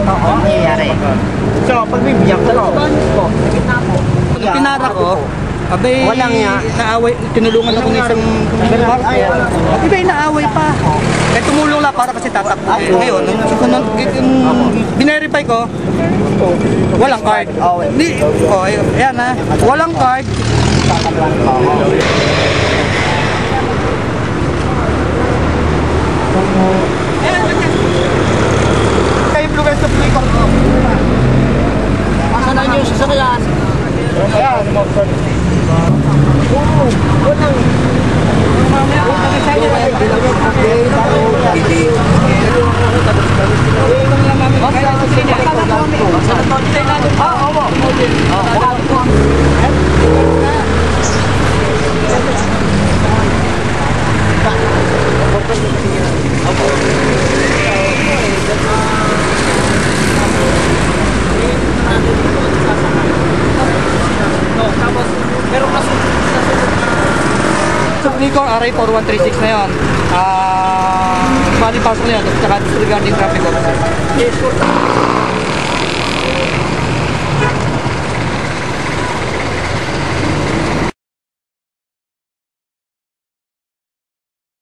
Na oh, ang. So, pag may biyak ka, oh, sa gitna po. Pag pinara ko, abay, Walang nga. naaway, tinulungan ako ng isang. At iba naaway pa. Kaya tumulong lang para kasi tatakbo. Eh, ngayon, nung, binerify ko, walang card. Di, oh, ayan ha, walang card. Kayo blue guys, sa flicker ko. Asa na sa sasakyan? Ayan, Oo, walang. Sa flicker, RA 4136 na yun. Ah, bali pasok na yun, at saka disregarding traffic officer.